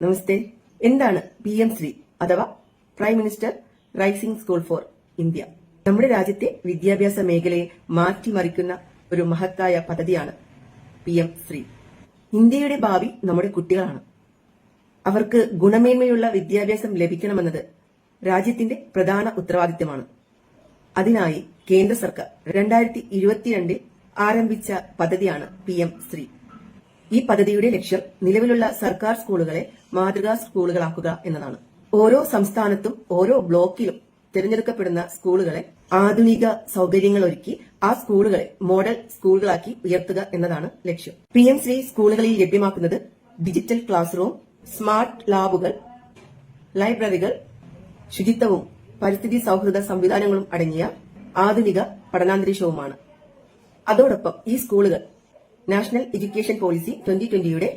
നമസ്തേ. എന്താണ് P M Shri അഥവാ prime minister rising school for India? നമ്മുടെ രാജ്യത്തെ വിദ്യാഭ്യാസ മേഖലയെ മാറ്റിമറിക്കുന്ന ഒരു മഹത്തായ പദ്ധതിയാണ് പി എം ശ്രീ. ഇന്ത്യയുടെ ഭാവി നമ്മുടെ കുട്ടികളാണ്. അവർക്ക് ഗുണമേന്മയുള്ള വിദ്യാഭ്യാസം ലഭിക്കണമെന്നത് രാജ്യത്തിന്റെ പ്രധാന ഉത്തരവാദിത്തമാണ് അതിനായി കേന്ദ്ര സർക്കാർ രണ്ടായിരത്തി ഇരുപത്തിരണ്ടിൽ ആരംഭിച്ച പദ്ധതിയാണ് പി എം ശ്രീ. ഈ പദ്ധതിയുടെ ലക്ഷ്യം നിലവിലുള്ള സർക്കാർ സ്കൂളുകളെ മാതൃകാ സ്കൂളുകളാക്കുക എന്നതാണ്. ഓരോ സംസ്ഥാനത്തും ഓരോ ബ്ലോക്കിലും തിരഞ്ഞെടുക്കപ്പെടുന്ന സ്കൂളുകളെ ആധുനിക സൗകര്യങ്ങൾ ഒരുക്കി ആ സ്കൂളുകളെ മോഡൽ സ്കൂളുകളാക്കി ഉയർത്തുക എന്നതാണ് ലക്ഷ്യം. പി എം ശ്രീ സ്കൂളുകളിൽ ലഭ്യമാക്കുന്നത് ഡിജിറ്റൽ ക്ലാസ് റൂം സ്മാർട്ട് ലാബുകൾ ലൈബ്രറികൾ ശുചിത്വവും പരിസ്ഥിതി സൗഹൃദ സംവിധാനങ്ങളും അടങ്ങിയ ആധുനിക പഠനാന്തരീക്ഷവുമാണ്. അതോടൊപ്പം ഈ സ്കൂളുകൾ നാഷണൽ എഡ്യൂക്കേഷൻ പോളിസി ട്വന്റി ട്വന്റിയുടെ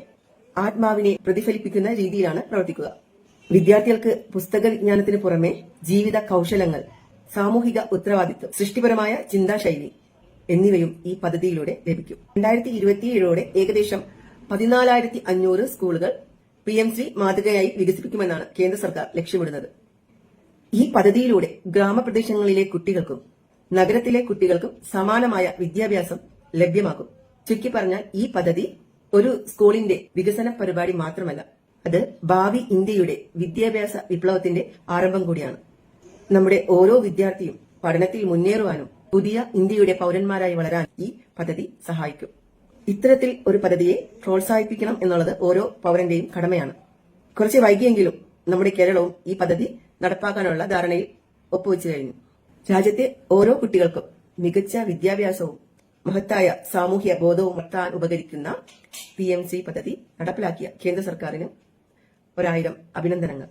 ആത്മാവിനെ പ്രതിഫലിപ്പിക്കുന്ന രീതിയിലാണ് പ്രവർത്തിക്കുക. വിദ്യാർത്ഥികൾക്ക് പുസ്തക വിജ്ഞാനത്തിന് പുറമെ ജീവിത കൌശലങ്ങൾ സാമൂഹിക ഉത്തരവാദിത്വം സൃഷ്ടിപരമായ ചിന്താശൈലി എന്നിവയും ഈ പദ്ധതിയിലൂടെ ലഭിക്കും. രണ്ടായിരത്തി ഇരുപത്തിയേഴോടെ ഏകദേശം പതിനാലായിരത്തി അഞ്ഞൂറ് സ്കൂളുകൾ പി എം സി മാതൃകയായി വികസിപ്പിക്കുമെന്നാണ് കേന്ദ്ര സർക്കാർ ലക്ഷ്യമിടുന്നത്. ഈ പദ്ധതിയിലൂടെ ഗ്രാമപ്രദേശങ്ങളിലെ കുട്ടികൾക്കും നഗരത്തിലെ കുട്ടികൾക്കും സമാനമായ വിദ്യാഭ്യാസം ലഭ്യമാകും. ചുരുക്കി പറഞ്ഞാൽ ഈ പദ്ധതി ഒരു സ്കൂളിന്റെ വികസന പരിപാടി മാത്രമല്ല അത് ഭാവി ഇന്ത്യയുടെ വിദ്യാഭ്യാസ വിപ്ലവത്തിന്റെ ആരംഭം കൂടിയാണ്. നമ്മുടെ ഓരോ വിദ്യാർത്ഥിയും പഠനത്തിൽ മുന്നേറുവാനും പുതിയ ഇന്ത്യയുടെ പൗരന്മാരായി വളരാൻ ഈ പദ്ധതി സഹായിക്കും. ഇത്തരത്തിൽ ഒരു പദ്ധതിയെ പ്രോത്സാഹിപ്പിക്കണം എന്നുള്ളത് ഓരോ പൗരന്റെയും കടമയാണ്. കുറച്ച് വൈകിയെങ്കിലും നമ്മുടെ കേരളവും ഈ പദ്ധതി നടപ്പാക്കാനുള്ള ധാരണയിൽ ഒപ്പുവെച്ചു കഴിഞ്ഞു. രാജ്യത്തെ ഓരോ കുട്ടികൾക്കും മികച്ച വിദ്യാഭ്യാസവും മഹത്തായ സാമൂഹ്യ ബോധവും വളർത്താൻ ഉപകരിക്കുന്ന പി എം സി പദ്ധതി നടപ്പിലാക്കിയ കേന്ദ്ര സർക്കാരിന് ഒരായിരം അഭിനന്ദനങ്ങൾ.